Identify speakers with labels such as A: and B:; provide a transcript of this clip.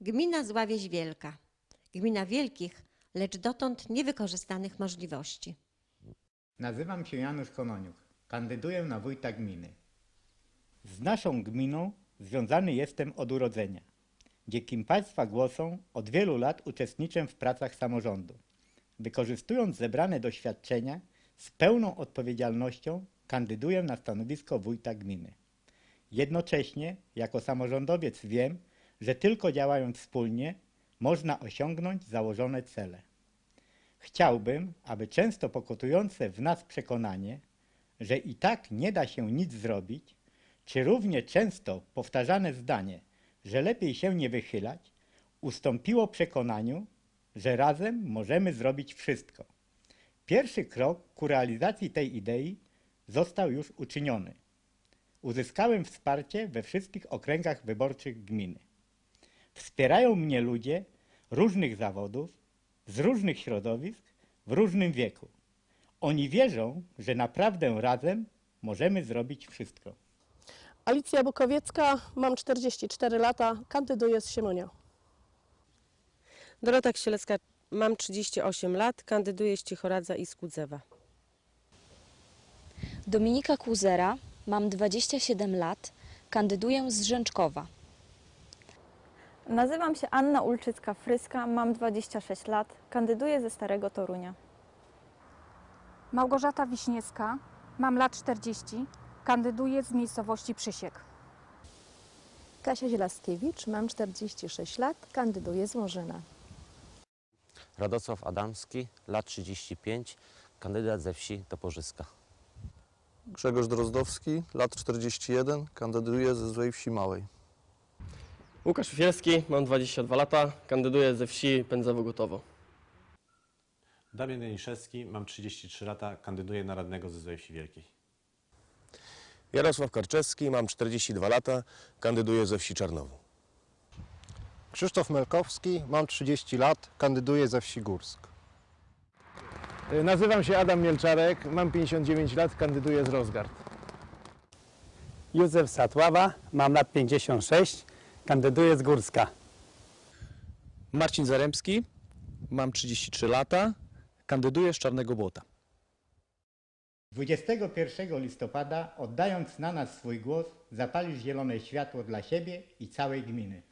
A: Gmina Zławieś Wielka. Gmina wielkich, lecz dotąd niewykorzystanych możliwości.
B: Nazywam się Janusz Kononiuk. Kandyduję na wójta gminy. Z naszą gminą związany jestem od urodzenia. Dzięki Państwa głosom od wielu lat uczestniczę w pracach samorządu. Wykorzystując zebrane doświadczenia, z pełną odpowiedzialnością kandyduję na stanowisko wójta gminy. Jednocześnie, jako samorządowiec wiem, że tylko działając wspólnie można osiągnąć założone cele. Chciałbym, aby często pokutujące w nas przekonanie, że i tak nie da się nic zrobić, czy równie często powtarzane zdanie, że lepiej się nie wychylać, ustąpiło przekonaniu, że razem możemy zrobić wszystko. Pierwszy krok ku realizacji tej idei został już uczyniony. Uzyskałem wsparcie we wszystkich okręgach wyborczych gminy. Wspierają mnie ludzie różnych zawodów, z różnych środowisk, w różnym wieku. Oni wierzą, że naprawdę razem możemy zrobić wszystko.
C: Alicja Bukowiecka, mam 44 lata, kandyduję z Siemonia.
D: Dorota Kielecka, mam 38 lat, kandyduję z Cichoradza i Skudzewa.
E: Dominika Kuzera, mam 27 lat, kandyduję z Rzęczkowa.
F: Nazywam się Anna Ulczycka-Fryska, mam 26 lat, kandyduję ze Starego Torunia.
G: Małgorzata Wiśniewska, mam lat 40, kandyduję z miejscowości Przysiek.
H: Kasia Zielaskiewicz, mam 46 lat, kandyduję z Morzyna.
I: Radosław Adamski, lat 35, kandydat ze wsi Toporzyska.
J: Grzegorz Drozdowski, lat 41, kandyduję ze Złej Wsi Małej.
K: Łukasz Fielski, mam 22 lata, kandyduję ze wsi Pędzewo-Gotowo.
L: Damian Janiszewski, mam 33 lata, kandyduję na radnego ze Złej Wsi Wielkiej.
M: Jarosław Karczewski, mam 42 lata, kandyduję ze wsi Czarnowu.
N: Krzysztof Melkowski, mam 30 lat, kandyduję ze wsi Górsk.
O: Nazywam się Adam Mielczarek, mam 59 lat, kandyduję z Rozgard.
P: Józef Satława, mam lat 56, kandyduję z Górska.
Q: Marcin Zaremski, mam 33 lata, kandyduję z Czarnego Błota.
B: 21 listopada, oddając na nas swój głos, zapalisz zielone światło dla siebie i całej gminy.